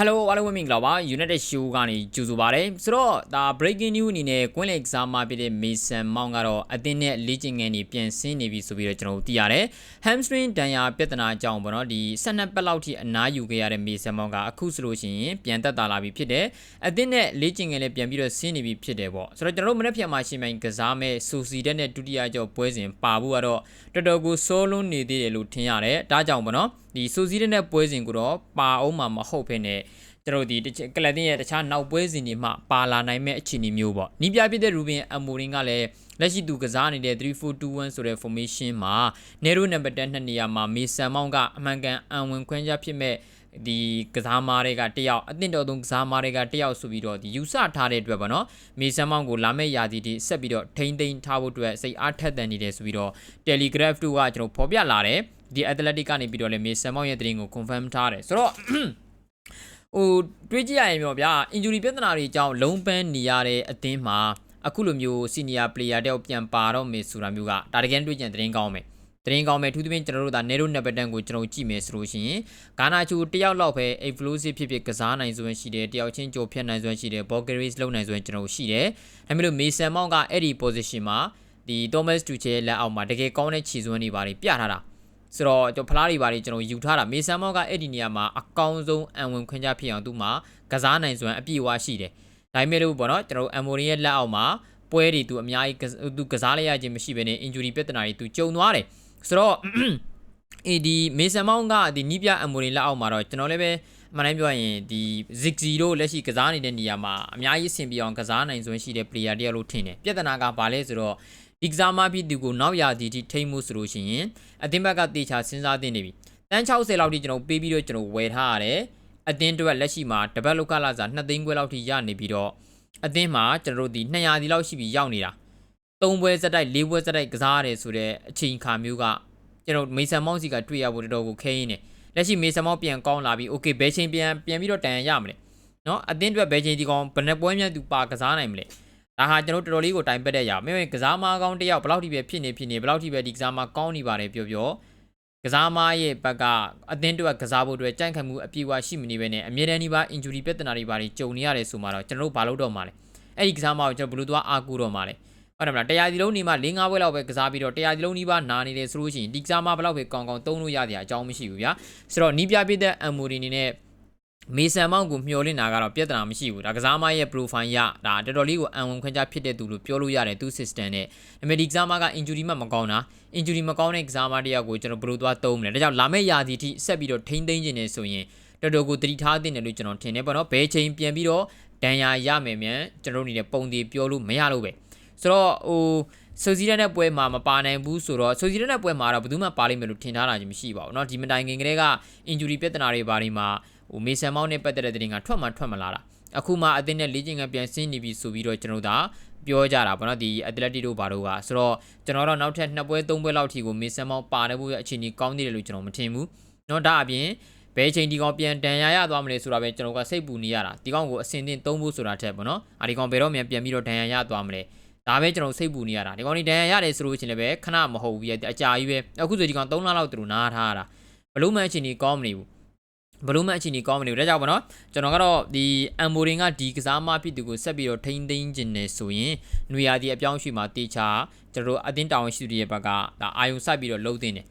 Hello အားလုံးပဲမင်္ဂလာပါ United Show ကနေကြိုဆိုပါရစေဆိုတော့ဒါ breaking news အနေနဲ့ကွင်းလေ exam မှာဖြစ်တဲ့ Mason Mount ကတော့အသင်းနဲ့လေ့ကျင့်ငန်းတွေပြန်ဆင်းနေပြီဆိုပြီးတော့ကျွန်တော်တို့သိရတယ် hamstring ဒဏ်ရာပြဿနာအကြောင်းပေါ့နော်ဒီ12ပတ်လောက်ထိအနားယူခဲ့ရတဲ့ Mason Mount ကအခုဆိုလို့ရှိရင်ပြန်သက်သာလာပြီဖြစ်တယ်အသင်းနဲ့လေ့ကျင့်ငန်းလည်းပြန်ပြီးတော့ဆင်းနေပြီဖြစ်တယ်ပေါ့ဆိုတော့ကျွန်တော်တို့မနေ့ပြန်မှာရှင်းပိုင်းကစားမဲ့ Sociedad နဲ့ဒုတိယကြောပွဲစဉ်ပါဖို့ကတော့တော်တော်ကိုစိုးလွန်းနေသေးတယ်လို့ထင်ရတယ်ဒါကြောင့်ပေါ့နော် ဒီ Sociedad နဲ့ပွဲစဉ်ကိုတော့ပါအောင်မှာမဟုတ်ဘဲနဲ့ကျွန်တော်ဒီကလပ်တင်ရဲ့တခြားနောက်ပွဲစဉ်တွေမှပါလာနိုင်မဲ့အခြေအနေမျိုးပေါ့နီးပြပြတဲ့ရူဘင်အမိုရင်ကလည်းလက်ရှိသူကစားနေတဲ့3421ဆိုတဲ့ formation မှာ Nero number 10နှစ်နေရာမှာမေဆန်မောင်ကအမှန်ကန်အံဝင်ခွင့်ကြဖြစ်မဲ့ ဒီကစားမားတွေကတယောက်အသင့်တော်ဆုံးကစားမားတွေကတယောက်ဆိုပြီးတော့ဒီယူဆထားတဲ့အတွက်ပေါ့နော်မေဆန်မောင်ကိုလာမယ့်ရာသီတိဆက်ပြီးတော့ထိမ့်သိမ်းထားဖို့အတွက်စိတ်အားထက်သန်နေတယ်ဆိုပြီးတော့ Telegraph တို့ကကျွန်တော်ဖော်ပြလာတယ်ဒီ Athletic ကနေပြီးတော့လည်းမေဆန်မောင်ရဲ့သတင်းကို confirm ထားတယ်ဆိုတော့ဟိုတွေးကြည့်ရရင်ပြောဗျာ injury ပြဿနာတွေအကြောင်းလုံးပန်းနေရတဲ့အသင်းမှာအခုလိုမျိုး senior player တယောက်ပြန်ပါတော့မယ်ဆိုတာမျိုးကဒါတကယ်တွေ့ကြံသတင်းကောင်းမယ် သတင်းကောင်းမယ်ထူးသဖြင့်ကျွန်တော်တို့ဒါ Nero Neverton ကိုကျွန်တော်ကြည့်မယ်ဆိုလို့ရှိရင်ဂါနာချူတယောက်လောက်ပဲ explosive ဖြစ်ဖြစ်ကစားနိုင်စွမ်းရှိတယ်တယောက်ချင်းကြိုဖြတ်နိုင်စွမ်းရှိတယ် ball carries လုပ်နိုင်စွမ်းကျွန်တော်ရှိတယ်ဒါပေမဲ့လို့ Mason Mount ကအဲ့ဒီ position မှာဒီ Thomas Tuchel ရဲ့လက်အောက်မှာတကယ်ကောင်းတဲ့ခြေစွမ်းတွေပါပြထားတာဆိုတော့ကျွန်တော်ဖလားတွေပါတယ်ကျွန်တော်ယူထားတာမေဆန်မော့ကအဲ့ဒီနေရာမှာအကောင်းဆုံးအံဝင်ခွင့်ကြဖြစ်အောင်သူ့မှာကစားနိုင်စွမ်းအပြည့်အဝရှိတယ်ဒါပေမဲ့လို့ပေါ့နော်ကျွန်တော်အမိုရီရဲ့လက်အောက်မှာပွဲတွေသူအများကြီးသူကစားလိုက်ရခြင်းမရှိဘဲနဲ့ injury ပြဿနာတွေသူကြုံသွားတယ် ဆိုတော့အေဒီမေဆန်မောင်ကဒီနီးပြအမိုရီလက်အောက်မှာတော့ကျွန်တော်လည်းပဲမှန်တိုင်းပြောရင်ဒီ Ziggy တို့လက်ရှိကစားနေတဲ့နေရာမှာအများကြီးဆင်ပြေအောင်ကစားနိုင်စွမ်းရှိတဲ့ player တယောက်လို့ထင်တယ်ပြဿနာကဘာလဲဆိုတော့ဒီကစားမဖြစ်သူကိုနောက်ရာဒီထိထိမှုဆိုလို့ရှိရင်အသင်းဘက်ကတေချာစဉ်းစားသင့်နေပြီတန်း60လောက်ထိကျွန်တော်ပေးပြီးတော့ကျွန်တော်ဝယ်ထားရတယ်အသင်းအတွက်လက်ရှိမှာတပတ်လောက်ကလာစား2သိန်းခွဲလောက်ထိရနေပြီးတော့အသင်းမှာကျွန်တော်တို့ဒီ200ဒီလောက်ရှိပြီးရောက်နေတာ ၃ပွဲစက်တိုက်၄ပွဲစက်တိုက်ကစားရတယ်ဆိုတော့အချိန်ခါမျိုးကကျွန်တော်မေဆန်မောင်းစီကတွေ့ရဖို့တော်တော်ကိုခဲရင်းနေလက်ရှိမေဆန်မောင်းပြန်ကောင်းလာပြီးโอเคဘယ်ချိန်ပြန်ပြန်ပြီးတော့တန်ရရမလဲเนาะအသင်းအတွက်ဘယ်ချိန်ဒီကောင်ဘယ်နှပွဲများသူပါကစားနိုင်မလဲဒါဟာကျွန်တော်တော်တော်လေးကိုတိုင်ပက်တဲ့ရမင်းကစားမားကောင်းတယောက်ဘယ်လောက်ထိပဲဖြစ်နေဖြစ်နေဘယ်လောက်ထိပဲဒီကစားမားကောင်းနေပါတယ်ပြောပြောကစားမားရဲ့ဘက်ကအသင်းအတွက်ကစားဖို့အတွက်ကြိုက်ခံမှုအပြည့်အဝရှိမနေပဲနဲ့အမြဲတမ်းဒီပါ injury ပြဿနာတွေပါတွေကြုံနေရတယ်ဆိုမှတော့ကျွန်တော်တို့ဘာလုပ်တော့မှာလဲအဲ့ဒီကစားမားကိုကျွန်တော်ဘယ်လိုသွားအားကိုးတော့မှာလဲ ဟုတ်တယ်မလားတရားဒီလုံးနေမှ၄၅ဘွဲလောက်ပဲကစားပြီးတော့တရားဒီလုံးနီးပါနာနေတယ်ဆိုလို့ရှိရင်ဒီကစားမဘလောက်ပဲကောင်းကောင်းသုံးလို့ရတဲ့အကြောင်းမရှိဘူးဗျာဆိုတော့နီးပြပြတဲ့အမ်မိုရီနေနဲ့မေဆန်မောင်ကိုမျှော်လင့်တာကတော့ပြဿနာမရှိဘူးဒါကစားမရဲ့ profile ရဒါတော်တော်လေးကိုအံဝင်ခွင့်ကြဖြစ်တဲ့သူလို့ပြောလို့ရတယ်သူ system နဲ့အမေဒီကစားမက injury မှမကောင်းတာ injury မကောင်းတဲ့ကစားမတယောက်ကိုကျွန်တော်ဘယ်လိုသွားသုံးမလဲဒါကြောင့်လာမယ့်ရာသီထိဆက်ပြီးတော့ထိမ့်သိမ်းခြင်းနေဆိုရင်တော်တော်ကိုတတိထားတင်တယ်လို့ကျွန်တော်ထင်တယ်ပေါ့နော်ဘယ်ချိန်ပြန်ပြီးတော့ဒဏ်ရာရမယ်မြန်ကျွန်တော်တို့အနေနဲ့ပုံသေးပြောလို့မရလို့ပဲ ဆိုတော့ဟိုဆိုစီရက်တဲ့ပွဲမှာမပါနိုင်ဘူးဆိုတော့ဆိုစီရက်တဲ့ပွဲမှာတော့ဘယ်သူမှပါလိမ့်မယ်လို့ထင်ထားတာကြီးမရှိပါဘူးเนาะဒီမတိုင်ခင်ကလေးက injury ပြဿနာတွေဘာတွေမှာဟိုမေဆန်မောင်းနဲ့ပတ်သက်တဲ့တဲ့ကထွက်မှထွက်မလာတာအခုမှအသင်းနဲ့လေ့ကျင့်ခန်းပြန်ဆင်းနေပြီဆိုပြီးတော့ကျွန်တော်တို့ပြောကြတာပေါ့နော်ဒီအက်တလက်တီတို့ဘာတို့ကဆိုတော့ကျွန်တော်တို့နောက်ထပ်နှစ်ပွဲသုံးပွဲလောက်ထိကိုမေဆန်မောင်းပါတယ်ဖို့အခြေအနေကောင်းသေးတယ်လို့ကျွန်တော်မထင်ဘူးเนาะဒါအပြင်ဘယ်ချိန်ဒီကောင်ပြန်တန်ရရသွားမလဲဆိုတာပဲကျွန်တော်ကစိတ်ပူနေရတာဒီကောင်ကိုအစင်တင်သုံးဖို့ဆိုတာထက်ပေါ့နော်အာဒီကောင်ဘယ်တော့မှပြန်ပြီးတော့တန်ရရသွားမလဲ ဒါပဲကျွန်တော်စိတ်ပူနေရတာဒီကောင်ဒီဒဏ်ရာရတယ်ဆိုလို့ရှိရင်လည်းပဲခဏမဟုတ်ဘူးရဲ့အကြာကြီးပဲအခုဆိုဒီကောင်3လလောက်သူတို့နားထားတာဘလို့မှအချိန်ကြီးကောင်းမနေဘူးဘလို့မှအချိန်ကြီးကောင်းမနေဘူးဒါကြောင့်ပေါ့နော်ကျွန်တော်ကတော့ဒီအမ်မိုရင်ကဒီကစားမဖြစ်သူကိုဆက်ပြီးတော့ထိန်းသိမ်းခြင်းနေဆိုရင်နွေရာသီအပြောင်းရွှေ့မှာတေချာကျွန်တော်တို့အတင်းတောင်ရှိသူရဲ့ဘက်ကဒါအာယုံဆက်ပြီးတော့လှုပ်တင်တယ်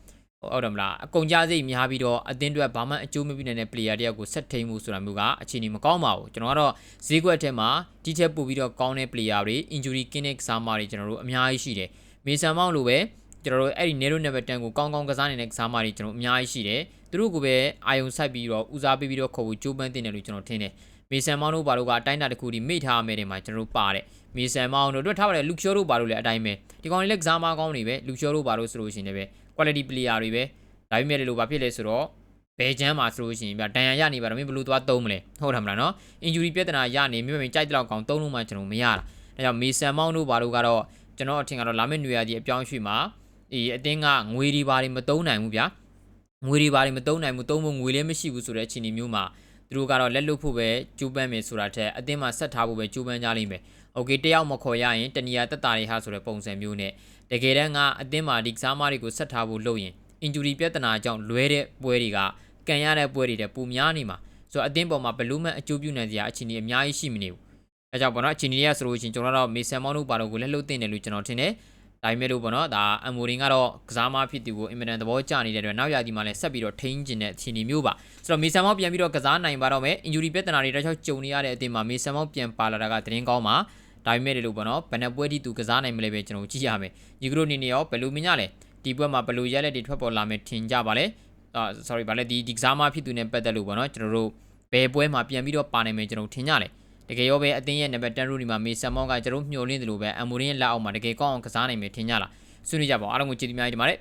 ဟုတ်တယ်မလားအကုန်ကြစိတ်များပြီးတော့အသင်းအတွက်ဘာမှအကျိုးမပြုနိုင်တဲ့ player တယောက်ကိုဆက်ထိန်မှုဆိုတာမျိုးကအခြေအနေမကောင်းပါဘူးကျွန်တော်ကတော့ဈေးကွက်ထဲမှာဒီထက်ပိုပြီးတော့ကောင်းတဲ့ player တွေ injury ကင်းတဲ့ကစားမတွေကျွန်တော်တို့အများကြီးရှိတယ်မေဆန်မောင်းလိုပဲကျွန်တော်တို့အဲ့ဒီ Nero Never 10ကိုကောင်းကောင်းကစားနေတဲ့ကစားမတွေကျွန်တော်အများကြီးရှိတယ်သူတို့ကိုပဲအာယုံဆိုင်ပြီးတော့ဦးစားပေးပြီးတော့ခေါ်ဖို့ကြိုးပမ်းတင်တယ်လို့ကျွန်တော်ထင်တယ်မေဆန်မောင်းတို့ဘာလို့ကအတိုင်းတာတစ်ခုဒီမိထားမယ်တယ်မှာကျွန်တော်တို့ပါတယ်မေဆန်မောင်းတို့တို့ထားပါတယ်လူချောတို့ဘာလို့လဲအတိုင်းပဲဒီကောင်လေးလက်ကစားမကောင်းနေပဲလူချောတို့ဘာလို့ဆိုလို့ရှိရင်လည်းပဲ quality player တွေပဲဒါပေမဲ့လည်းလို့ဘာဖြစ်လဲဆိုတော့ဘယ်ချမ်းမှာဆိုလို့ရှိရင်ဗျဒဏ်ရာရနေပါတော့မင်းဘလို့သွားသုံးမလဲဟုတ်တယ်မလားနော် injury ပြဿနာရနေမြို့မင်းကြိုက်တဲ့လောက်ကောင်သုံးလို့မှကျွန်တော်မရတာဒါကြောင့်မေဆန်မောင်းတို့ဘာလို့ကတော့ကျွန်တော်အထင်ကတော့လာမယ့်နေရာကြီးအပြောင်းရွှေ့မှာဒီအတင်းကငွေဒီပါတွေမသုံးနိုင်ဘူးဗျာငွေဒီပါတွေမသုံးနိုင်ဘူးသုံးဖို့ငွေလည်းမရှိဘူးဆိုတဲ့အခြေအနေမျိုးမှာ သူတို့ကတော့လက်လွတ်ဖို့ပဲကြိုးပမ်းမယ်ဆိုတာထက်အသင်းမှာဆက်ထားဖို့ပဲကြိုးပမ်းကြလိမ့်မယ်။ Okay တယောက်မခေါ်ရရင်တဏီယာတက်တာတွေဟာဆိုတဲ့ပုံစံမျိုးနဲ့တကယ်တမ်းကအသင်းမှာဒီကစားမတွေကိုဆက်ထားဖို့လုပ်ရင် injury ပြဿနာကြောင့်လွဲတဲ့ပွဲတွေကကန်ရတဲ့ပွဲတွေတဲ့ပုံများနေမှာဆိုတော့အသင်းပေါ်မှာဘလူးမန်အကျိုးပြုနိုင်စရာအခြေအနေအများကြီးရှိမနေဘူး။အဲကြောင့်ပေါ့နော်အခြေအနေရဆိုလို့ရှိရင်ကျွန်တော်တို့မေဆန်မောင်းတို့ပါတော့ကိုလက်လွတ်တင်တယ်လို့ကျွန်တော်ထင်တယ်။ ဒါပေမဲ့လို့ပေါ့နော်ဒါအမိုရင်ကတော့ကစားမဖြစ်သူကိုအင်မတန်သဘောကျနေတဲ့အတွက်နောက်ရာသီမှာလည်းဆက်ပြီးတော့ထိန်းကျင်တဲ့အခြေအနေမျိုးပါဆိုတော့မေဆန်မောင်းပြန်ပြီးတော့ကစားနိုင်ပါတော့မယ် injury ပြဿနာတွေတခြားကြုံနေရတဲ့အသင်းမှာမေဆန်မောင်းပြန်ပါလာတာကသတင်းကောင်းပါဒါပေမဲ့လို့ပေါ့နော်ဘယ်နှပွဲထိသူကစားနိုင်မလဲပဲကျွန်တော်ကြည့်ရမယ်ဒီကရိုနေနေရောဘယ်လိုမြင်ရလဲဒီပွဲမှာဘယ်လိုရက်လက်တွေထွက်ပေါ်လာမယ်ထင်ကြပါလဲအာ sorry ဗာလဲဒီဒီကစားမဖြစ်သူနဲ့ပတ်သက်လို့ပေါ့နော်ကျွန်တော်တို့ဘယ်ပွဲမှာပြန်ပြီးတော့ပါနိုင်မယ်ကျွန်တော်ထင်ကြတယ် တကယ်ရောပဲအသင်းရဲ့နံပါတ်10ရူဒီမှာမေဆန်မောင်းကကျွန်တော်မျှော်လင့်တယ်လို့ပဲအမိုရင်းလက်အောက်မှာတကယ်ကောင်းအောင်ကစားနိုင်မယ်ထင်ကြလားဆွေးနွေးကြပါဦးအားလုံးကိုကျေးဇူးများကြီးတင်ပါတယ်